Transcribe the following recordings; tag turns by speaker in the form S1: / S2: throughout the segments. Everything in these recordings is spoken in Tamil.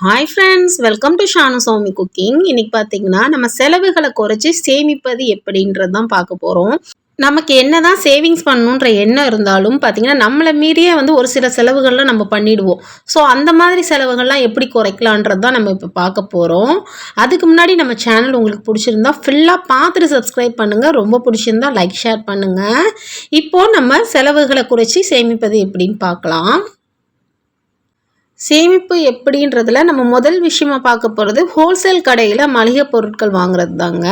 S1: Hi friends welcome to Shanu Soumi cooking இன்னைக்கு பார்த்தீங்கன்னா நம்ம செலவுகளை குறைச்சி சேமிப்பது எப்படின்றது தான் பார்க்க போகிறோம் நமக்கு என்ன தான் சேவிங்ஸ் பண்ணணுன்ற எண்ணம் இருந்தாலும் பார்த்தீங்கன்னா நம்மளை மீறியே வந்து ஒரு சில செலவுகள்லாம் நம்ம பண்ணிடுவோம். ஸோ அந்த மாதிரி செலவுகள்லாம் எப்படி குறைக்கலான்றது தான் நம்ம இப்போ பார்க்க போகிறோம் அதுக்கு முன்னாடி நம்ம சேனல் உங்களுக்கு பிடிச்சிருந்தா ஃபுல்லாக பார்த்துட்டு சப்ஸ்கிரைப் பண்ணுங்கள் ரொம்ப பிடிச்சிருந்தா லைக் ஷேர் பண்ணுங்கள் இப்போது நம்ம செலவுகளை குறைச்சி சேமிப்பது எப்படின்னு பார்க்கலாம். சேமிப்பு எப்படின்றதுல நம்ம முதல் விஷயமா பார்க்க போகிறது ஹோல்சேல் கடையில் மளிகை பொருட்கள் வாங்குறது தாங்க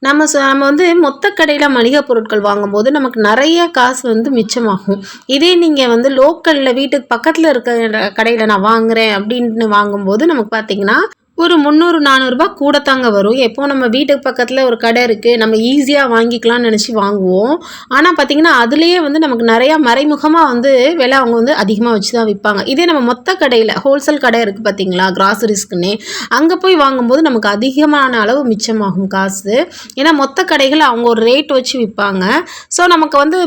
S1: நம்ம நம்ம வந்து மொத்த கடையில் மளிகை பொருட்கள் வாங்கும்போது நமக்கு நிறைய காசு வந்து மிச்சமாகும். இதே நீங்கள் வந்து லோக்கலில் வீட்டுக்கு பக்கத்தில் இருக்க கடையில் நான் வாங்குகிறேன் அப்படின்னு வாங்கும்போது நமக்கு பார்த்தீங்கன்னா ஒரு முந்நூறு நானூறுரூபா கூட தாங்க வரும். எப்போ நம்ம வீட்டுக்கு பக்கத்தில் ஒரு கடை இருக்குது நம்ம ஈஸியாக வாங்கிக்கலாம்னு நினச்சி வாங்குவோம். ஆனால் பார்த்திங்கன்னா அதுலேயே வந்து நமக்கு நிறையா மறைமுகமாக வந்து விலை அவங்க வந்து அதிகமாக வச்சு தான் விற்பாங்க. இதே நம்ம மொத்த கடையில் ஹோல்சேல் கடை இருக்குது பார்த்தீங்களா கிராசரிஸ்க்குன்னே அங்கே போய் வாங்கும்போது நமக்கு அதிகமான அளவு மிச்சமாகும் காசு. ஏன்னா மொத்த கடைகள் அவங்க ஒரு ரேட் வச்சு விற்பாங்க. ஸோ நமக்கு வந்து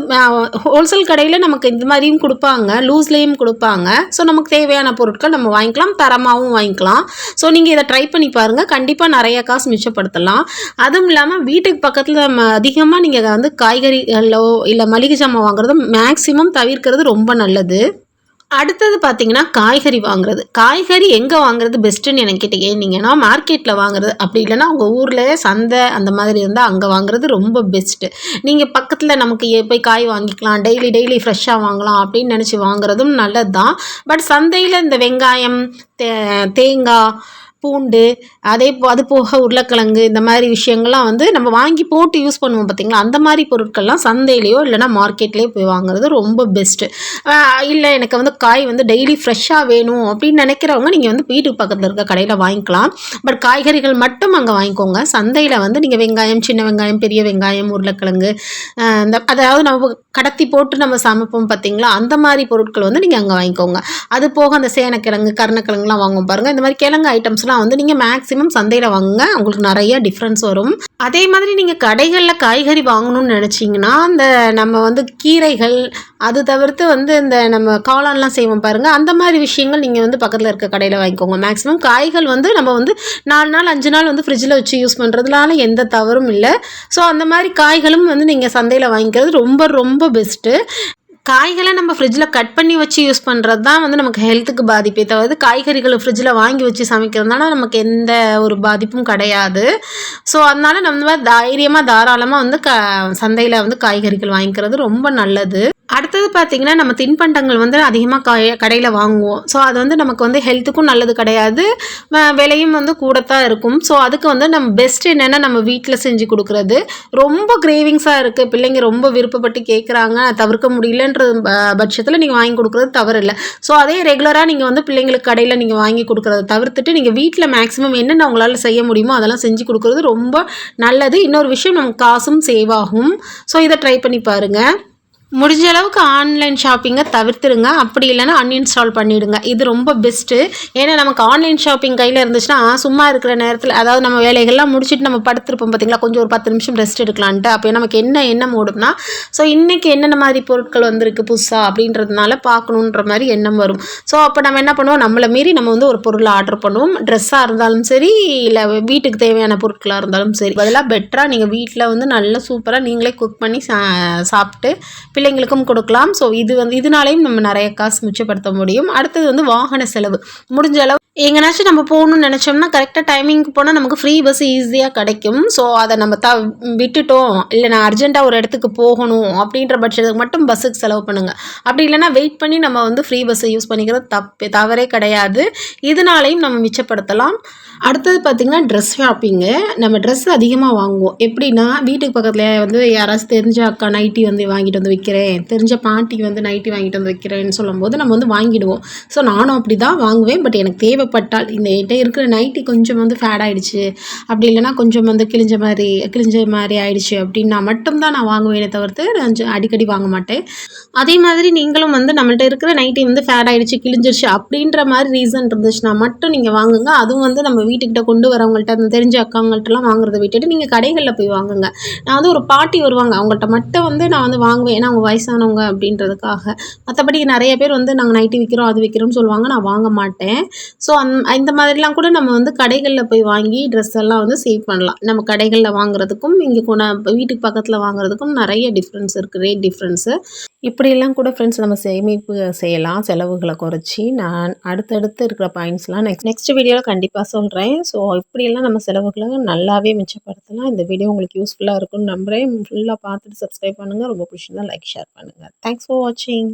S1: ஹோல்சேல் கடையில் நமக்கு இந்த மாதிரியும் கொடுப்பாங்க லூஸ்லேயும் கொடுப்பாங்க. ஸோ நமக்கு தேவையான பொருட்கள் நம்ம வாங்கிக்கலாம் தரமாகவும் வாங்கிக்கலாம். ஸோ நீங்கள் இதை ட்ரை பண்ணி பாருங்கள் கண்டிப்பாக நிறைய காசு மிச்சப்படுத்தலாம். அதுவும் இல்லாமல் வீட்டுக்கு பக்கத்தில் அதிகமாக நீங்கள் வந்து காய்கறிகளோ இல்லை மளிகை ஜாமான் வாங்குறதும் மேக்ஸிமம் தவிர்க்கிறது ரொம்ப நல்லது. அடுத்தது பார்த்தீங்கன்னா காய்கறி வாங்குறது. காய்கறி எங்கே வாங்குறது பெஸ்ட்டுன்னு எனக்கு கேட்டீங்கன்னா மார்க்கெட்டில் வாங்குறது அப்படி இல்லைன்னா உங்கள் ஊரில் சந்தை அந்த மாதிரி இருந்தால் அங்கே வாங்குறது ரொம்ப பெஸ்ட்டு நீங்கள் பக்கத்தில் நமக்கு போய் காய் வாங்கிக்கலாம். டெய்லி டெய்லி ஃப்ரெஷ்ஷாக வாங்கலாம் அப்படின்னு நினச்சி வாங்குறதும் நல்லது தான் பட் சந்தையில் இந்த வெங்காயம் தே தேங்காய் பூண்டு அதே அது போக உருளைக்கிழங்கு இந்த மாதிரி விஷயங்கள்லாம் வந்து நம்ம வாங்கி போட்டு யூஸ் பண்ணுவோம் பார்த்திங்களா? அந்த மாதிரி பொருட்கள்லாம் சந்தையிலையோ இல்லைனா மார்க்கெட்லேயோ போய் வாங்குறது ரொம்ப பெஸ்ட்டு இல்லை எனக்கு வந்து காய் வந்து டெய்லி ஃப்ரெஷ்ஷாக வேணும் அப்படின்னு நினைக்கிறவங்க நீங்கள் வந்து வீட்டுக்கு பக்கத்தில் இருக்க கடையில் வாங்கிக்கலாம். பட் காய்கறிகள் மட்டும் அங்கே வாங்கிக்கோங்க. சந்தையில் வந்து நீங்கள் வெங்காயம் சின்ன வெங்காயம் பெரிய வெங்காயம் உருளைக்கிழங்கு இந்த அதாவது நம்ம கடத்தி போட்டு நம்ம சமைப்போம் பார்த்திங்களா? அந்த மாதிரி பொருட்கள் வந்து நீங்கள் அங்கே வாங்கிக்கோங்க. அது போக அந்த சேனக்கிழங்கு கருணக்கிழங்குலாம் வாங்குவோம் பாருங்கள் இந்த மாதிரி கிழங்கு ஐட்டம்ஸ்லாம் தான் வந்து நீங்கள் மேக்ஸிமம் சந்தையில் வாங்குங்க. உங்களுக்கு நிறைய டிஃப்ரென்ஸ் வரும். அதே மாதிரி நீங்கள் கடைகளில் காய்கறி வாங்கணும்னு நினச்சிங்கன்னா அந்த நம்ம வந்து கீரைகள் அது தவிர்த்து வந்து இந்த நம்ம காளான்லாம் செய்வோம் பாருங்கள் அந்த மாதிரி விஷயங்கள் நீங்கள் வந்து பக்கத்தில் இருக்க கடையில் வாங்கிக்கோங்க. மேக்ஸிமம் காய்கள் வந்து நம்ம வந்து நாலு நாள் அஞ்சு நாள் வந்து ஃப்ரிட்ஜில் வச்சு யூஸ் பண்ணுறதுனால எந்த தவறும் இல்லை. ஸோ அந்த மாதிரி காய்களும் வந்து நீங்கள் சந்தையில் வாங்கிக்கிறது ரொம்ப ரொம்ப பெஸ்ட்டு காய்களை நம்ம ஃப்ரிட்ஜில் கட் பண்ணி வச்சு யூஸ் பண்ணுறது தான் வந்து நமக்கு ஹெல்த்துக்கு பாதிப்பே தவிர காய்கறிகளை ஃப்ரிட்ஜில் வாங்கி வச்சு சமைக்கிறதுனால நமக்கு எந்த ஒரு பாதிப்பும் கிடையாது. ஸோ அதனால் நம்ம தைரியமாக தாராளமாக வந்து க சந்தையில் வந்து காய்கறிகள் வாங்கிக்கிறது ரொம்ப நல்லது. அடுத்தது பார்த்திங்கன்னா நம்ம தின்பண்டங்கள் வந்து அதிகமாக க கடையில் வாங்குவோம். ஸோ அது வந்து நமக்கு வந்து ஹெல்த்துக்கும் நல்லது கிடையாது. விலையும் வந்து கூடத்தான் இருக்கும். ஸோ அதுக்கு வந்து நம்ம பெஸ்ட் என்னென்னா நம்ம வீட்டில் செஞ்சு கொடுக்குறது. ரொம்ப கிரேவிங்ஸாக இருக்குது பிள்ளைங்க ரொம்ப விருப்பப்பட்டு கேட்குறாங்க தவிர்க்க முடியலன்ற பட்சத்தில் நீங்கள் வாங்கி கொடுக்குறது தவறு இல்லை. ஸோ அதே ரெகுலராக நீங்கள் வந்து பிள்ளைங்களுக்கு கடையில் நீங்கள் வாங்கி கொடுக்குறத தவிர்த்துட்டு நீங்கள் வீட்டில் மேக்ஸிமம் என்னென்ன உங்களால் செய்ய முடியுமோ அதெல்லாம் செஞ்சு கொடுக்குறது ரொம்ப நல்லது. இன்னொரு விஷயம் நமக்கு காசும் சேவ் ஆகும். ஸோ இதை ட்ரை பண்ணி பாருங்கள் முடிஞ்ச அளவுக்கு ஆன்லைன் ஷாப்பிங்கை தவிர்த்துருங்க. அப்படி இல்லைன்னா அன்இன்ஸ்டால் பண்ணிவிடுங்க இது ரொம்ப பெஸ்ட்டு ஏன்னா நமக்கு ஆன்லைன் ஷாப்பிங் கையில் இருந்துச்சுன்னா சும்மா இருக்கிற நேரத்தில் அதாவது நம்ம வேலைகள்லாம் முடிச்சுட்டு நம்ம படுத்துருப்போம் பார்த்திங்களா கொஞ்சம் ஒரு பத்து நிமிஷம் ரெஸ்ட் எடுக்கலான்ட்டு. அப்போ நமக்கு என்ன எண்ணம் ஓடும்னா ஸோ இன்றைக்கி என்னென்ன மாதிரி பொருட்கள் வந்திருக்கு புதுசாக அப்படின்றதுனால பார்க்கணுன்ற மாதிரி எண்ணம் வரும். ஸோ அப்போ நம்ம என்ன பண்ணுவோம்? நம்மளை மீறி நம்ம வந்து ஒரு பொருளை ஆர்டர் பண்ணுவோம். ட்ரெஸ்ஸாக இருந்தாலும் சரி இல்லை வீட்டுக்கு தேவையான பொருட்களாக இருந்தாலும் சரி. அதெல்லாம் பெட்டராக நீங்கள் வீட்டில் வந்து நல்லா சூப்பராக நீங்களே குக் பண்ணி சா சாப்பிட்டு பிள்ளைங்களுக்கும் கொடுக்கலாம். ஸோ இது வந்து இதனாலையும் நம்ம நிறைய காசு மிச்சப்படுத்த முடியும். அடுத்தது வந்து வாகன செலவு. முடிஞ்ச அளவு எங்கேனாச்சும் நம்ம போகணும்னு நினச்சோம்னா கரெக்டாக டைமிங்க்கு போனால் நமக்கு ஃப்ரீ பஸ் ஈஸியாக கிடைக்கும். ஸோ அதை நம்ம த விட்டுட்டோம். இல்லை நான் அர்ஜென்ட்டாக ஒரு இடத்துக்கு போகணும் அப்படின்ற பட்சத்துக்கு மட்டும் பஸ்ஸுக்கு செலவு பண்ணுங்கள் அப்படி இல்லைனா வெயிட் பண்ணி நம்ம வந்து ஃப்ரீ பஸ்ஸை யூஸ் பண்ணிக்கிறது தப்பு தவறே கிடையாது. இதனாலையும் நம்ம மிச்சப்படுத்தலாம். அடுத்தது பார்த்திங்கன்னா ட்ரெஸ் ஷாப்பிங்கு நம்ம ட்ரெஸ் அதிகமாக வாங்குவோம். எப்படின்னா வீட்டுக்கு பக்கத்தில் வந்து யாராச்சும் தெரிஞ்ச அக்கா நைட்டி வந்து வாங்கிட்டு வந்து விற்கிறேன் தெரிஞ்ச பாட்டி வந்து நைட்டி வாங்கிட்டு வந்து வைக்கிறேன்னு சொல்லும்போது நம்ம வந்து வாங்கிடுவோம். ஸோ நானும் அப்படி தான் வாங்குவேன். பட் எனக்கு தேவை தேவைப்பட்டால் இந்த என்கிட்ட இருக்கிற நைட்டி கொஞ்சம் வந்து ஃபேட் ஆகிடுச்சு அப்படி இல்லைனா கொஞ்சம் வந்து கிழிஞ்ச மாதிரி கிழிஞ்ச மாதிரி ஆயிடுச்சு அப்படின்னா மட்டும்தான் நான் வாங்குவேனே தவிர்த்து நான் அடிக்கடி வாங்க மாட்டேன். அதே மாதிரி நீங்களும் வந்து நம்மள்ட்ட இருக்கிற நைட்டி வந்து ஃபேட் ஆகிடுச்சு கிழிஞ்சிருச்சு அப்படின்ற மாதிரி ரீசன் இருந்துச்சுன்னா மட்டும் நீங்கள் வாங்குங்க. அதுவும் வந்து நம்ம வீட்டுக்கிட்ட கொண்டு வரவங்கள்ட்ட அந்த தெரிஞ்ச அக்காங்கள்ட்டலாம் வாங்குறத விட்டுட்டு நீங்கள் கடைகளில் போய் வாங்குங்க. நான் வந்து ஒரு பாட்டி வருவாங்க அவங்கள்ட்ட மட்டும் வந்து நான் வந்து வாங்குவேன். ஏன்னா அவங்க வயசானவங்க அப்படின்றதுக்காக. மற்றபடி நிறைய பேர் வந்து நாங்கள் நைட்டி விற்கிறோம் அது விற்கிறோம்னு சொல்லுவாங்க நான் வாங்க மாட்டேன். ஸோ ஸோ அந் இந்த மாதிரிலாம் கூட நம்ம வந்து கடைகளில் போய் வாங்கி ட்ரெஸ் எல்லாம் வந்து சேவ் பண்ணலாம். நம்ம கடைகளில் வாங்குறதுக்கும் இங்கே கூட வீட்டுக்கு பக்கத்தில் வாங்குறதுக்கும் நிறைய டிஃப்ரென்ஸ் இருக்குது ரேட் டிஃப்ரென்ஸு இப்படியெல்லாம் கூட ஃப்ரெண்ட்ஸ் நம்ம சேமிப்பு செய்யலாம் செலவுகளை குறைச்சி. நான் அடுத்தடுத்து இருக்கிற பாயிண்ட்ஸ்லாம் நெக்ஸ்ட் நெக்ஸ்ட் வீடியோவில் கண்டிப்பாக சொல்கிறேன் ஸோ இப்படியெல்லாம் நம்ம செலவுகளை நல்லாவே மிச்சப்படுத்தலாம். இந்த வீடியோ உங்களுக்கு யூஸ்ஃபுல்லாக இருக்கும்னு நம்புகிறேன் ஃபுல்லாக பார்த்துட்டு சப்ஸ்கிரைப் பண்ணுங்கள் ரொம்ப பிடிச்சிருந்தா லைக் ஷேர் பண்ணுங்கள் தேங்க்ஸ் ஃபார் வாட்சிங்